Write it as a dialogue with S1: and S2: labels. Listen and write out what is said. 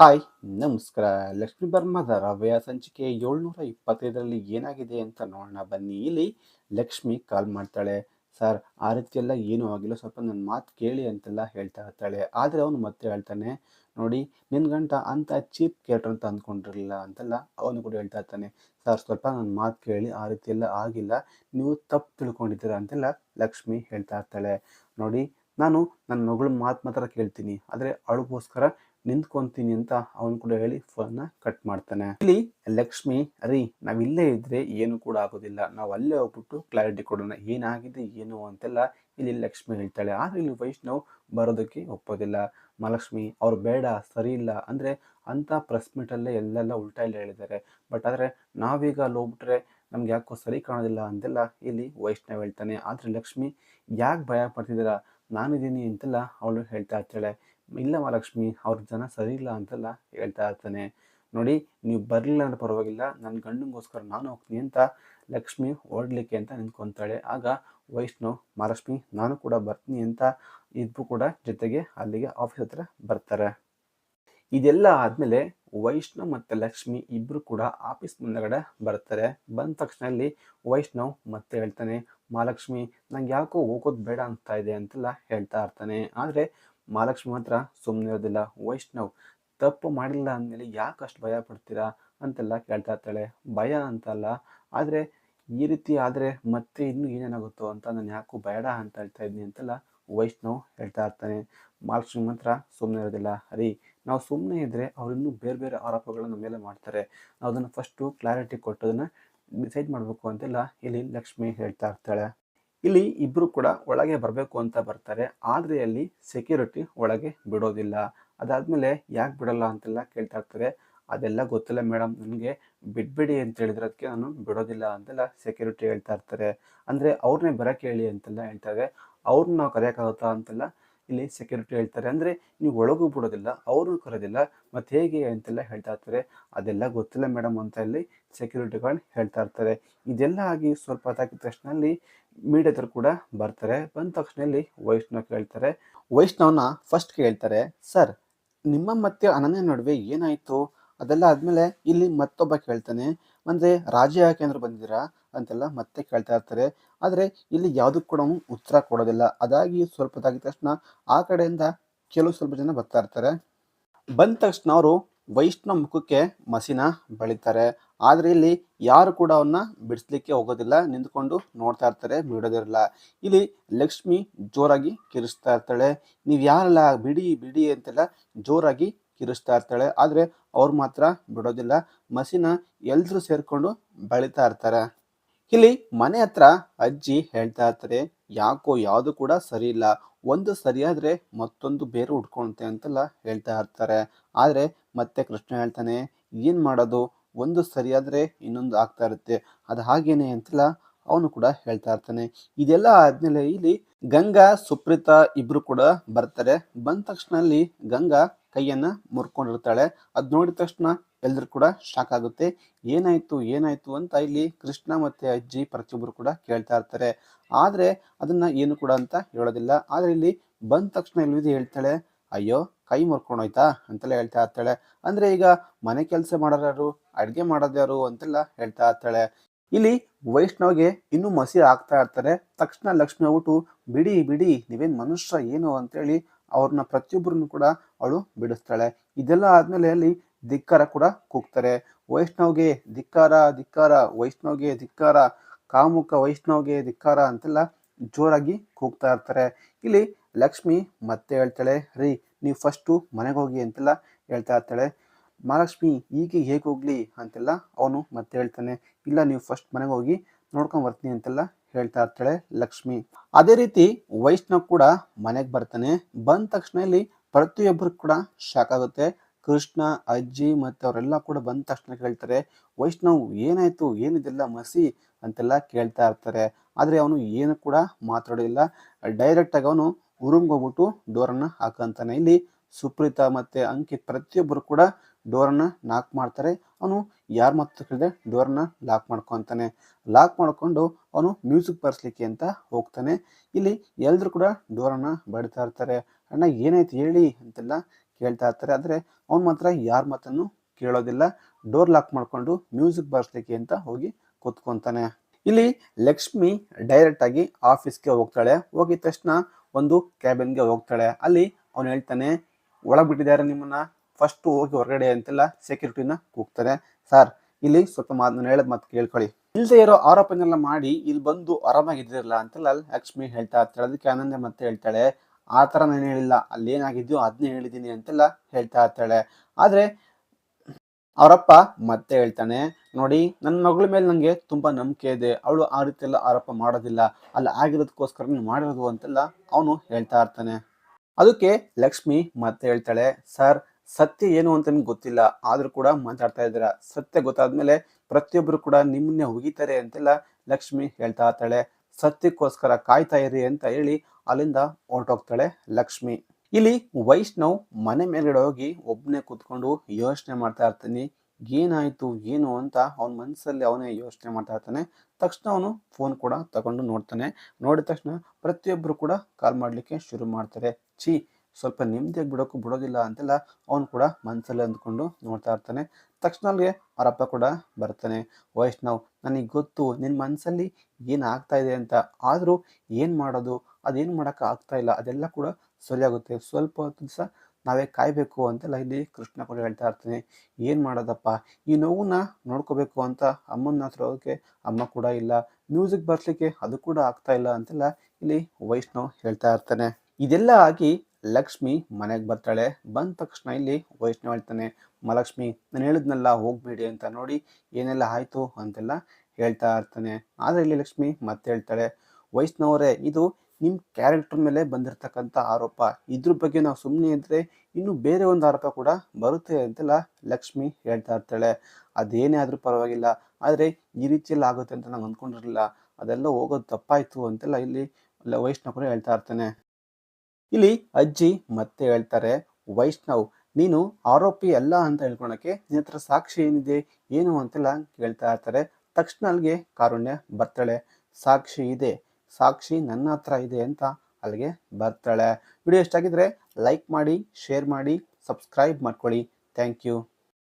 S1: Hi, ನಮಸ್ಕಾರ. ಲಕ್ಷ್ಮೀ ಬರ್ಮದ ರವ್ಯ ಸಂಚಿಕೆ ಏಳ್ನೂರ ಇಪ್ಪತ್ತೈದರಲ್ಲಿ ಏನಾಗಿದೆ ಅಂತ ನೋಡೋಣ. ಬನ್ನಿ. ಇಲ್ಲಿ ಲಕ್ಷ್ಮಿ ಕಾಲ್ ಮಾಡ್ತಾಳೆ. ಸರ್, ಆ ರೀತಿಯೆಲ್ಲ ಏನೂ ಆಗಿಲ್ಲ. ಸ್ವಲ್ಪ ನನ್ನ ಮಾತು ಕೇಳಿ ಅಂತೆಲ್ಲ ಹೇಳ್ತಾ ಇರ್ತಾಳೆ. ಆದರೆ ಅವನು ಮತ್ತೆ ಹೇಳ್ತಾನೆ, ನೋಡಿ ನಿನ್ನ ಗಂಟ ಅಂತ ಚೀಪ್ ಕೇಳ್ರ ಅಂತ ಅಂದ್ಕೊಂಡಿರಲಿಲ್ಲ ಅಂತೆಲ್ಲ ಅವನು ಕೂಡ ಹೇಳ್ತಾ ಇರ್ತಾನೆ. ಸರ್, ಸ್ವಲ್ಪ ನನ್ನ ಮಾತು ಕೇಳಿ, ಆ ರೀತಿಯೆಲ್ಲ ಆಗಿಲ್ಲ. ನೀವು ತಪ್ಪು ತಿಳ್ಕೊಂಡಿದ್ದೀರಾ ಅಂತೆಲ್ಲ ಲಕ್ಷ್ಮಿ ಹೇಳ್ತಾ ಇರ್ತಾಳೆ. ನೋಡಿ ನಾನು ನನ್ನ ಮಗಳ ಮಾತು ಮಾತ್ರ ಕೇಳ್ತೀನಿ, ಆದರೆ ಅವಳಿಗೋಸ್ಕರ ನಿಂತ್ಕೊಂತೀನಿ ಅಂತ ಅವನು ಕೂಡ ಹೇಳಿ ಫೋನ್ನ ಕಟ್ ಮಾಡ್ತಾನೆ. ಇಲ್ಲಿ ಲಕ್ಷ್ಮಿ ರೀ ನಾವಿಲ್ಲೇ ಇದ್ರೆ ಏನು ಕೂಡ ಆಗೋದಿಲ್ಲ. ನಾವು ಅಲ್ಲೇ ಹೋಗ್ಬಿಟ್ಟು ಕ್ಲಾರಿಟಿ ಕೊಡೋಣ. ಏನಾಗಿದೆ, ಏನು ಅಂತೆಲ್ಲ ಇಲ್ಲಿ ಲಕ್ಷ್ಮಿ ಹೇಳ್ತಾಳೆ. ಆದರೆ ಇಲ್ಲಿ ವೈಷ್ಣವ್ ಬರೋದಕ್ಕೆ ಒಪ್ಪೋದಿಲ್ಲ. ಮಹಾಲಕ್ಷ್ಮಿ, ಅವ್ರು ಬೇಡ, ಸರಿ ಇಲ್ಲ. ಅಂದರೆ ಅಂಥ ಪ್ರೆಸ್ ಮೀಟಲ್ಲೇ ಎಲ್ಲೆಲ್ಲ ಉಲ್ಟಾ ಎಲ್ಲ ಹೇಳಿದ್ದಾರೆ. ಬಟ್ ಆದರೆ ನಾವೀಗ ಅಲ್ಲಿ ಹೋಗ್ಬಿಟ್ರೆ ನಮ್ಗೆ ಯಾಕೋ ಸರಿ ಕಾಣೋದಿಲ್ಲ ಅಂತೆಲ್ಲ ಇಲ್ಲಿ ವೈಷ್ಣವ್ ಹೇಳ್ತಾನೆ. ಆದರೆ ಲಕ್ಷ್ಮಿ, ಯಾಕೆ ಭಯ ಪಡ್ತಿದ್ದೀರಾ? ನಾನಿದ್ದೀನಿ ಅಂತೆಲ್ಲ ಅವಳು ಹೇಳ್ತಾ ಇರ್ತಾಳೆ. ಇಲ್ಲ ಮಹಾಲಕ್ಷ್ಮಿ, ಅವ್ರ ಜನ ಸರಿ ಇಲ್ಲ ಅಂತೆಲ್ಲ ಹೇಳ್ತಾ ಇರ್ತಾನೆ. ನೋಡಿ, ನೀವು ಬರಲಿಲ್ಲ ಅಂದ್ರೆ ಪರವಾಗಿಲ್ಲ ನನ್ನ ಗಂಡನಿಗೋಸ್ಕರ ನಾನು ಹೋಗ್ತೀನಿ ಅಂತ ಲಕ್ಷ್ಮಿ ಓಡಲಿಕ್ಕೆ ಅಂತ ನಿಂತ್ಕೊತಾಳೆ. ಆಗ ವೈಷ್ಣವ್, ಮಹಾಲಕ್ಷ್ಮಿ, ನಾನು ಕೂಡ ಬರ್ತೀನಿ ಅಂತ ಇಬ್ಬರು ಕೂಡ ಜೊತೆಗೆ ಅಲ್ಲಿಗೆ ಆಫೀಸ್ ಹತ್ರ ಬರ್ತಾರೆ. ಇದೆಲ್ಲ ಆದಮೇಲೆ ವೈಷ್ಣವ್ ಮತ್ತು ಲಕ್ಷ್ಮಿ ಇಬ್ಬರು ಕೂಡ ಆಫೀಸ್ ಮುಂದಗಡೆ ಬರ್ತಾರೆ. ಬಂದ ತಕ್ಷಣ ಅಲ್ಲಿ ವೈಷ್ಣವ್ ಮತ್ತೆ ಹೇಳ್ತಾನೆ ಮಹಾಲಕ್ಷ್ಮಿ ನಂಗೆ ಯಾಕೋ ಹೋಗೋದು ಬೇಡ ಅಂತ ಇದೆ ಅಂತೆಲ್ಲ ಹೇಳ್ತಾ ಇರ್ತಾನೆ. ಆದರೆ ಮಹಾಲಕ್ಷ್ಮಿ ಮಾತ್ರ ಸುಮ್ಮನೆ ಇರೋದಿಲ್ಲ. ವೈಷ್ಣವ್, ತಪ್ಪು ಮಾಡಿಲ್ಲ ಅಂದಮೇಲೆ ಯಾಕೆ ಅಷ್ಟು ಭಯ ಪಡ್ತೀರಾ ಅಂತೆಲ್ಲ ಕೇಳ್ತಾ ಇರ್ತಾಳೆ. ಭಯ ಅಂತಲ್ಲ ಆದರೆ ಈ ರೀತಿ ಆದರೆ ಮತ್ತೆ ಇನ್ನೂ ಏನೇನಾಗುತ್ತೋ ಅಂತ ನಾನು ಯಾಕೋ ಬೇಡ ಅಂತ ಹೇಳ್ತಾ ಇದ್ದೀನಿ ಅಂತೆಲ್ಲ ವೈಷ್ಣವ್ ಹೇಳ್ತಾ ಇರ್ತಾನೆ. ಮಹಾಲಕ್ಷ್ಮಿ ಮಾತ್ರ ಸುಮ್ಮನೆ ಇರೋದಿಲ್ಲ. ರೀ ನಾವು ಸುಮ್ಮನೆ ಇದ್ದರೆ ಅವರು ಇನ್ನೂ ಬೇರೆ ಬೇರೆ ಆರೋಪಗಳನ್ನು ಮೇಲೆ ಮಾಡ್ತಾರೆ. ನಾವು ಅದನ್ನು ಫಸ್ಟು ಕ್ಲಾರಿಟಿ ಕೊಟ್ಟೋದನ್ನು ಡಿಸೈಡ್ ಮಾಡಬೇಕು ಅಂತೆಲ್ಲ ಇಲ್ಲಿ ಲಕ್ಷ್ಮಿ ಹೇಳ್ತಾ ಇರ್ತಾಳೆ. ಇಲ್ಲಿ ಇಬ್ಬರು ಕೂಡ ಒಳಗೆ ಬರಬೇಕು ಅಂತ ಬರ್ತಾರೆ. ಆದರೆ ಅಲ್ಲಿ ಸೆಕ್ಯೂರಿಟಿ ಒಳಗೆ ಬಿಡೋದಿಲ್ಲ. ಅದಾದಮೇಲೆ ಯಾಕೆ ಬಿಡಲ್ಲ ಅಂತೆಲ್ಲ ಕೇಳ್ತಾ ಇರ್ತಾರೆ. ಅದೆಲ್ಲ ಗೊತ್ತಿಲ್ಲ ಮೇಡಮ್, ನನಗೆ ಬಿಡಬೇಡಿ ಅಂತ ಹೇಳಿದ್ರದಕ್ಕೆ ನಾನು ಬಿಡೋದಿಲ್ಲ ಅಂತೆಲ್ಲ ಸೆಕ್ಯೂರಿಟಿ ಹೇಳ್ತಾ ಇರ್ತಾರೆ. ಅಂದರೆ ಅವ್ರನ್ನೇ ಬರೋಕ್ಕೆ ಹೇಳಿ ಅಂತೆಲ್ಲ ಹೇಳ್ತಾರೆ. ಅವ್ರನ್ನ ನಾವು ಕರೆಯೋಕ್ಕಾಗುತ್ತಾ ಅಂತೆಲ್ಲ ಇಲ್ಲಿ ಸೆಕ್ಯೂರಿಟಿ ಹೇಳ್ತಾರೆ. ಅಂದರೆ ನೀವು ಒಳಗೂ ಬಿಡೋದಿಲ್ಲ ಅವರು ಕರೋದಿಲ್ಲ, ಮತ್ತು ಹೇಗೆ ಅಂತೆಲ್ಲ ಹೇಳ್ತಾ ಇರ್ತಾರೆ. ಅದೆಲ್ಲ ಗೊತ್ತಿಲ್ಲ ಮೇಡಮ್ ಅಂತ ಇಲ್ಲಿ ಸೆಕ್ಯೂರಿಟಿಗಳು ಹೇಳ್ತಾ ಇರ್ತಾರೆ. ಇದೆಲ್ಲ ಆಗಿ ಸ್ವಲ್ಪ ಹೊತ್ತಾಗಿದ ತಕ್ಷಣ ಅಲ್ಲಿ ಮೀಡಿಯಾದರು ಕೂಡ ಬರ್ತಾರೆ. ಬಂದ ತಕ್ಷಣ ಇಲ್ಲಿ ವೈಷ್ಣವ್ ಕೇಳ್ತಾರೆ. ವೈಷ್ಣವ್ನ ಫಸ್ಟ್ ಕೇಳ್ತಾರೆ ಸರ್ ನಿಮ್ಮ ಮತ್ತೆ ಅನನ್ಯ ನಡುವೆ ಏನಾಯಿತು? ಅದೆಲ್ಲ ಆದಮೇಲೆ ಇಲ್ಲಿ ಮತ್ತೊಬ್ಬ ಕೇಳ್ತಾನೆ ಅಂದರೆ ರಾಜ್ಯ ಯಾಕೆ ಅಂದ್ರೆ ಬಂದಿದ್ದೀರಾ ಅಂತೆಲ್ಲ ಮತ್ತೆ ಕೇಳ್ತಾ ಇರ್ತಾರೆ. ಆದರೆ ಇಲ್ಲಿ ಯಾವುದಕ್ಕೂ ಕೂಡ ಅವನು ಉತ್ತರ ಕೊಡೋದಿಲ್ಲ. ಅದಾಗಿ ಸ್ವಲ್ಪ ಹೊತ್ತಾಗಿದ ತಕ್ಷಣ ಆ ಕಡೆಯಿಂದ ಕೆಲವು ಸ್ವಲ್ಪ ಜನ ಬರ್ತಾ ಇರ್ತಾರೆ. ಬಂದ ತಕ್ಷಣ ಅವರು ವೈಷ್ಣವ ಮುಖಕ್ಕೆ ಮಸಿನ ಬಳಿತಾರೆ. ಆದರೆ ಇಲ್ಲಿ ಯಾರು ಕೂಡ ಅವನ್ನ ಬಿಡಿಸ್ಲಿಕ್ಕೆ ಹೋಗೋದಿಲ್ಲ. ನಿಂತ್ಕೊಂಡು ನೋಡ್ತಾ ಇರ್ತಾರೆ. ಬಿಡೋದಿರಲ್ಲ ಇಲ್ಲಿ ಲಕ್ಷ್ಮಿ ಜೋರಾಗಿ ಕಿರಿಸ್ತಾ ಇರ್ತಾಳೆ. ನೀವು ಯಾರಲ್ಲ ಬಿಡಿ ಬಿಡಿ ಅಂತೆಲ್ಲ ಜೋರಾಗಿ ಕಿರಿಸ್ತಾ ಇರ್ತಾಳೆ. ಆದರೆ ಅವ್ರು ಮಾತ್ರ ಬಿಡೋದಿಲ್ಲ. ಮಸಿನ ಎಲ್ಲರೂ ಸೇರಿಕೊಂಡು ಬೆಳೀತಾ ಇರ್ತಾರೆ. ಇಲ್ಲಿ ಮನೆ ಹತ್ರ ಅಜ್ಜಿ ಹೇಳ್ತಾ ಇರ್ತಾರೆ, ಯಾಕೋ ಯಾವುದು ಕೂಡ ಸರಿ ಇಲ್ಲ. ಒಂದು ಸರಿಯಾದರೆ ಮತ್ತೊಂದು ಬೇರೆ ಉಟ್ಕೊಳುತ್ತೆ ಅಂತೆಲ್ಲ ಹೇಳ್ತಾ ಇರ್ತಾರೆ. ಆದರೆ ಮತ್ತೆ ಕೃಷ್ಣ ಹೇಳ್ತಾನೆ, ಏನು ಮಾಡೋದು? ಒಂದು ಸರಿಯಾದರೆ ಇನ್ನೊಂದು ಆಗ್ತಾ ಇರುತ್ತೆ. ಅದು ಹಾಗೇನೆ ಅಂತೆಲ್ಲ ಅವನು ಕೂಡ ಹೇಳ್ತಾ ಇರ್ತಾನೆ. ಇದೆಲ್ಲ ಆದ್ಮೇಲೆ ಇಲ್ಲಿ ಗಂಗಾ, ಸುಪ್ರೀತಾ ಇಬ್ಬರು ಕೂಡ ಬರ್ತಾರೆ. ಬಂದ ತಕ್ಷಣ ಅಲ್ಲಿ ಗಂಗಾ ಕೈಯನ್ನ ಮುರ್ಕೊಂಡಿರ್ತಾಳೆ. ಅದ್ ನೋಡಿದ ತಕ್ಷಣ ಎಲ್ಲರೂ ಕೂಡ ಶಾಕ್ ಆಗುತ್ತೆ. ಏನಾಯ್ತು ಏನಾಯ್ತು ಅಂತ ಇಲ್ಲಿ ಕೃಷ್ಣ ಮತ್ತೆ ಅಜ್ಜಿ ಪ್ರತಿಯೊಬ್ಬರು ಕೂಡ ಕೇಳ್ತಾ ಇರ್ತಾರೆ. ಆದ್ರೆ ಅದನ್ನ ಏನು ಕೂಡ ಅಂತ ಹೇಳೋದಿಲ್ಲ. ಆದ್ರೆ ಇಲ್ಲಿ ಬಂದ ತಕ್ಷಣ ಇಲ್ಲಿ ಹೇಳ್ತಾಳೆ, ಅಯ್ಯೋ, ಕೈ ಮುರ್ಕೊಂಡೋಯ್ತಾ? ಅಂತೆಲ್ಲ ಹೇಳ್ತಾ ಇರ್ತಾಳೆ. ಅಂದ್ರೆ ಈಗ ಮನೆ ಕೆಲಸ ಮಾಡೋರು ಅಡ್ಗೆ ಮಾಡೋದ್ಯಾರು ಅಂತೆಲ್ಲ ಹೇಳ್ತಾ ಇರ್ತಾಳೆ. ಇಲ್ಲಿ ವೈಷ್ಣವ್ಗೆ ಇನ್ನೂ ಮಸಿ ಆಗ್ತಾ ಇರ್ತಾರೆ. ತಕ್ಷಣ ಲಕ್ಷ್ಮಿ ಹೋಗ್ಬಿಟ್ಟು ಬಿಡಿ ಬಿಡಿ, ನೀವೇನು ಮನುಷ್ಯ ಏನು ಅಂತೇಳಿ ಅವ್ರನ್ನ ಪ್ರತಿಯೊಬ್ಬರನ್ನು ಕೂಡ ಅವಳು ಬಿಡಿಸ್ತಾಳೆ. ಇದೆಲ್ಲ ಆದ್ಮೇಲೆ ಅಲ್ಲಿ ಧಿಕ್ಕಾರ ಕೂಡ ಕೂಗ್ತಾರೆ. ವೈಷ್ಣವ್ಗೆ ಧಿಕ್ಕಾರ ಧಿಕ್ಕಾರ, ವೈಷ್ಣವ್ಗೆ ಧಿಕ್ಕಾರ ಕಾಮುಖ ವೈಷ್ಣವ್ಗೆ ಧಿಕ್ಕಾರ ಅಂತೆಲ್ಲ ಜೋರಾಗಿ ಕೂಗ್ತಾ ಇರ್ತಾರೆ. ಇಲ್ಲಿ ಲಕ್ಷ್ಮಿ ಮತ್ತೆ ಹೇಳ್ತಾಳೆ, ರೀ, ನೀವು ಫಸ್ಟು ಮನೆಗೆ ಹೋಗಿ ಅಂತೆಲ್ಲ ಹೇಳ್ತಾ ಇರ್ತಾಳೆ. ಮಹಾಲಕ್ಷ್ಮಿ, ಈಗ ಹೇಗೆ ಹೋಗ್ಲಿ ಅಂತೆಲ್ಲ ಅವನು ಮತ್ತೆ ಹೇಳ್ತಾನೆ. ಇಲ್ಲ, ನೀವು ಫಸ್ಟ್ ಮನೆಗೆ ಹೋಗಿ ನೋಡ್ಕೊಂಡು ಬರ್ತೀನಿ ಅಂತೆಲ್ಲ ಹೇಳ್ತಾ ಇರ್ತಾಳೆ ಲಕ್ಷ್ಮಿ. ಅದೇ ರೀತಿ ವೈಷ್ಣವ್ ಕೂಡ ಮನೆಗೆ ಬರ್ತಾನೆ. ಬಂದ ತಕ್ಷಣ ಇಲ್ಲಿ ಪ್ರತಿಯೊಬ್ಬರು ಕೂಡ ಶಾಕ್ ಆಗುತ್ತೆ. ಕೃಷ್ಣ, ಅಜ್ಜಿ ಮತ್ತೆ ಅವರೆಲ್ಲ ಕೂಡ ಬಂದ ತಕ್ಷಣ ಕೇಳ್ತಾರೆ, ವೈಷ್ಣವ್, ಏನಾಯ್ತು? ಏನಿದೆಲ್ಲ? ಮಸಿ? ಅಂತೆಲ್ಲ ಕೇಳ್ತಾ ಇರ್ತಾರೆ. ಆದ್ರೆ ಅವನು ಏನು ಕೂಡ ಮಾತಾಡೋದಿಲ್ಲ. ಡೈರೆಕ್ಟ್ ಆಗಿ ಅವನು ರೂಮ್ಗೆ ಹೋಗ್ಬಿಟ್ಟು ಡೋರನ್ನ ಹಾಕಂತಾನೆ ಇಲ್ಲಿ ಸುಪ್ರೀತಾ ಮತ್ತೆ ಅಂಕಿತ್ ಪ್ರತಿಯೊಬ್ಬರು ಕೂಡ ಡೋರನ್ನ ಲಾಕ್ ಮಾಡ್ತಾರೆ. ಅವನು ಯಾರ ಮಾತು ಕೇಳಿದೆ ಡೋರನ್ನ ಲಾಕ್ ಮಾಡ್ಕೊತಾನೆ. ಲಾಕ್ ಮಾಡಿಕೊಂಡು ಅವನು ಮ್ಯೂಸಿಕ್ ಬರ್ಸ್ಲಿಕ್ಕೆ ಅಂತ ಹೋಗ್ತಾನೆ. ಇಲ್ಲಿ ಎಲ್ಲರೂ ಕೂಡ ಡೋರನ್ನ ಬಡಿತಾ ಇರ್ತಾರೆ. ಅಣ್ಣ, ಏನಾಯ್ತು ಹೇಳಿ ಅಂತೆಲ್ಲ ಕೇಳ್ತಾ ಇರ್ತಾರೆ. ಆದರೆ ಅವನು ಮಾತ್ರ ಯಾರ ಮಾತನ್ನು ಕೇಳೋದಿಲ್ಲ. ಡೋರ್ ಲಾಕ್ ಮಾಡಿಕೊಂಡು ಮ್ಯೂಸಿಕ್ ಬರ್ಸ್ಲಿಕ್ಕೆ ಅಂತ ಹೋಗಿ ಕೂತ್ಕೊತಾನೆ. ಇಲ್ಲಿ ಲಕ್ಷ್ಮಿ ಡೈರೆಕ್ಟ್ ಆಗಿ ಆಫೀಸ್ಗೆ ಹೋಗ್ತಾಳೆ. ಹೋಗಿದ ತಕ್ಷಣ ಒಂದು ಕ್ಯಾಬಿನ್ಗೆ ಹೋಗ್ತಾಳೆ. ಅಲ್ಲಿ ಅವ್ನು ಹೇಳ್ತಾನೆ, ಒಳಗೆ ಬಿಟ್ಟಿದ್ದಾರೆ ನಿಮ್ಮನ್ನ? ಫಸ್ಟ್ ಹೋಗಿ ಹೊರಗಡೆ ಅಂತೆಲ್ಲ ಸೆಕ್ಯೂರಿಟಿನ ಕೂಗ್ತಾರೆ. ಸರ್ ಇಲ್ಲಿ ಸ್ವಲ್ಪ ಮಾತು ನಾನು ಹೇಳದ್ ಮತ್ತೆ ಕೇಳ್ಕೊಳ್ಳಿ. ಇಲ್ಲದೆ ಇರೋ ಆರೋಪನೆಲ್ಲ ಮಾಡಿ ಇಲ್ಲಿ ಬಂದು ಆರಾಮಾಗಿದ್ದಿರಲ್ಲ ಅಂತೆಲ್ಲ ಲಕ್ಷ್ಮಿ ಹೇಳ್ತಾ ಇರ್ತಾಳೆ, ಅದಕ್ಕೆ ಆನಂದ ಮತ್ತೆ ಹೇಳ್ತಾಳೆ. ಆ ಥರ ನಾನು ಹೇಳಿಲ್ಲ, ಅಲ್ಲಿ ಏನಾಗಿದ್ಯೋ ಅದನ್ನೇ ಹೇಳಿದ್ದೀನಿ ಅಂತೆಲ್ಲ ಹೇಳ್ತಾ ಇರ್ತಾಳೆ. ಆದರೆ ಅವರಪ್ಪ ಮತ್ತೆ ಹೇಳ್ತಾನೆ, ನೋಡಿ ನನ್ನ ಮಗಳ ಮೇಲೆ ನನಗೆ ತುಂಬ ನಂಬಿಕೆ ಇದೆ. ಅವಳು ಆ ರೀತಿ ಆರೋಪ ಮಾಡೋದಿಲ್ಲ. ಅಲ್ಲಿ ಆಗಿರೋದಕ್ಕೋಸ್ಕರ ಮಾಡಿರೋದು ಅಂತೆಲ್ಲ ಅವನು ಹೇಳ್ತಾ ಇರ್ತಾನೆ. ಅದಕ್ಕೆ ಲಕ್ಷ್ಮಿ ಮತ್ತೆ ಹೇಳ್ತಾಳೆ ಸರ್ ಸತ್ಯ ಏನು ಅಂತ ನಿಮ್ಗೆ ಗೊತ್ತಿಲ್ಲ, ಆದರೂ ಕೂಡ ಮಾತಾಡ್ತಾ ಇದ್ದೀರಾ? ಸತ್ಯ ಗೊತ್ತಾದ್ಮೇಲೆ ಪ್ರತಿಯೊಬ್ಬರು ಕೂಡ ನಿಮ್ಮನ್ನೇ ಹುಗಿತಾರೆ ಅಂತೆಲ್ಲ ಲಕ್ಷ್ಮಿ ಹೇಳ್ತಾ ಇರ್ತಾಳೆ. ಸತ್ಯಕ್ಕೋಸ್ಕರ ಕಾಯ್ತಾ ಇರಿ ಅಂತ ಹೇಳಿ ಅಲ್ಲಿಂದ ಹೊರಟೋಗ್ತಾಳೆ ಲಕ್ಷ್ಮಿ. ಇಲ್ಲಿ ವೈಷ್ಣವ್ ಮನೆ ಮೇಲ್ಗಡೆ ಹೋಗಿ ಒಬ್ಬನೇ ಕೂತ್ಕೊಂಡು ಯೋಚನೆ ಮಾಡ್ತಾ ಇರ್ತಾನೆ. ಏನಾಯ್ತು, ಏನು ಅಂತ ಅವನ ಮನಸ್ಸಲ್ಲಿ ಅವನೇ ಯೋಚನೆ ಮಾಡ್ತಾ ಇರ್ತಾನೆ. ತಕ್ಷಣ ಅವನು ಫೋನ್ ಕೂಡ ತಗೊಂಡು ನೋಡ್ತಾನೆ. ನೋಡಿದ ತಕ್ಷಣ ಪ್ರತಿಯೊಬ್ಬರು ಕೂಡ ಕಾಲ್ ಮಾಡಲಿಕ್ಕೆ ಶುರು ಮಾಡ್ತಾರೆ. ಛೀ ಸ್ವಲ್ಪ ನೆಮ್ಮದಿಯಾಗಿ ಬಿಡೋಕ್ಕೂ ಬಿಡೋದಿಲ್ಲ ಅಂತೆಲ್ಲ ಅವನು ಕೂಡ ಮನಸ್ಸಲ್ಲಿ ಅಂದ್ಕೊಂಡು ನೋಡ್ತಾ ಇರ್ತಾನೆ. ತಕ್ಷಣ ಅಲ್ಲಿಗೆ ಅವರಪ್ಪ ಕೂಡ ಬರ್ತಾನೆ. ವೈಷ್ಣವ್, ನನಗೆ ಗೊತ್ತು ನಿನ್ನ ಮನಸ್ಸಲ್ಲಿ ಏನು ಆಗ್ತಾ ಇದೆ ಅಂತ. ಆದರೂ ಏನು ಮಾಡೋದು? ಅದೇನು ಮಾಡೋಕ್ಕೆ ಆಗ್ತಾ ಇಲ್ಲ. ಅದೆಲ್ಲ ಕೂಡ ಸರಿಯಾಗುತ್ತೆ. ಸ್ವಲ್ಪ ಹೊತ್ತು ದಿವಸ ನಾವೇ ಕಾಯಬೇಕು ಅಂತೆಲ್ಲ ಇಲ್ಲಿ ಕೃಷ್ಣ ಕೂಡ ಹೇಳ್ತಾ ಇರ್ತಾನೆ. ಏನು ಮಾಡೋದಪ್ಪ? ಈ ನೋವನ್ನ ನೋಡ್ಕೋಬೇಕು ಅಂತ ಅಮ್ಮನ ಹತ್ರ ಹೋಗೋಕ್ಕೆ ಅಮ್ಮ ಕೂಡ ಇಲ್ಲ. ಮ್ಯೂಸಿಕ್ ಬರ್ಸ್ಲಿಕ್ಕೆ ಅದು ಕೂಡ ಆಗ್ತಾ ಇಲ್ಲ ಅಂತೆಲ್ಲ ಇಲ್ಲಿ ವೈಷ್ಣವ್ ಹೇಳ್ತಾ ಇರ್ತಾನೆ. ಇದೆಲ್ಲ ಆಗಿ ಲಕ್ಷ್ಮಿ ಮನೆಗೆ ಬರ್ತಾಳೆ. ಬಂದ ತಕ್ಷಣ ಇಲ್ಲಿ ವೈಷ್ಣವ್ ಹೇಳ್ತಾನೆ, ಮಹಾಲಕ್ಷ್ಮಿ, ನಾನು ಹೇಳಿದ್ನಲ್ಲ ಹೋಗ್ಬೇಡಿ ಅಂತ ನೋಡಿ ಏನೆಲ್ಲ ಆಯಿತು ಅಂತೆಲ್ಲ ಹೇಳ್ತಾ ಇರ್ತಾನೆ. ಆದರೆ ಇಲ್ಲಿ ಲಕ್ಷ್ಮಿ ಮತ್ತೆ ಹೇಳ್ತಾಳೆ, ವೈಷ್ಣವರೇ, ಇದು ನಿಮ್ಮ ಕ್ಯಾರೆಕ್ಟರ್ ಮೇಲೆ ಬಂದಿರತಕ್ಕಂಥ ಆರೋಪ. ಇದ್ರ ಬಗ್ಗೆ ನಾವು ಸುಮ್ಮನೆ ಇದ್ದರೆ ಇನ್ನು ಬೇರೆ ಒಂದು ಆರೋಪ ಕೂಡ ಬರುತ್ತೆ ಅಂತೆಲ್ಲ ಲಕ್ಷ್ಮಿ ಹೇಳ್ತಾ ಇರ್ತಾಳೆ. ಅದೇನೇ ಆದರೂ ಪರವಾಗಿಲ್ಲ, ಆದರೆ ಈ ರೀತಿಯಲ್ಲಿ ಆಗುತ್ತೆ ಅಂತ ನಾನು ಅಂದ್ಕೊಂಡಿರಲಿಲ್ಲ. ಅದೆಲ್ಲ ಹೋಗೋದು ತಪ್ಪಾಯಿತು ಅಂತೆಲ್ಲ ಇಲ್ಲಿ ವೈಷ್ಣವ್ ಕೂಡ ಹೇಳ್ತಾ ಇರ್ತಾನೆ. ಇಲ್ಲಿ ಅಜ್ಜಿ ಮತ್ತೆ ಹೇಳ್ತಾರೆ, ವೈಷ್ಣವ್, ನೀನು ಆರೋಪಿ ಅಲ್ಲ ಅಂತ ಹೇಳ್ಕೊಳಕ್ಕೆ ನಿನ್ನ ಹತ್ರ ಸಾಕ್ಷಿ ಏನಿದೆ, ಏನು ಅಂತೆಲ್ಲ ಕೇಳ್ತಾ ಇರ್ತಾರೆ. ತಕ್ಷಣ ಅಲ್ಲಿಗೆ ಕಾರುಣ್ಯ ಬರ್ತಾಳೆ. ಸಾಕ್ಷಿ ಇದೆ, ಸಾಕ್ಷಿ ನನ್ನ ಹತ್ರ ಇದೆ ಅಂತ ಅಲ್ಲಿಗೆ ಬರ್ತಾಳೆ. ವಿಡಿಯೋ ಇಷ್ಟ ಆಗಿದ್ರೆ ಲೈಕ್ ಮಾಡಿ, ಶೇರ್ ಮಾಡಿ, ಸಬ್ಸ್ಕ್ರೈಬ್ ಮಾಡ್ಕೊಳ್ಳಿ. Thank you.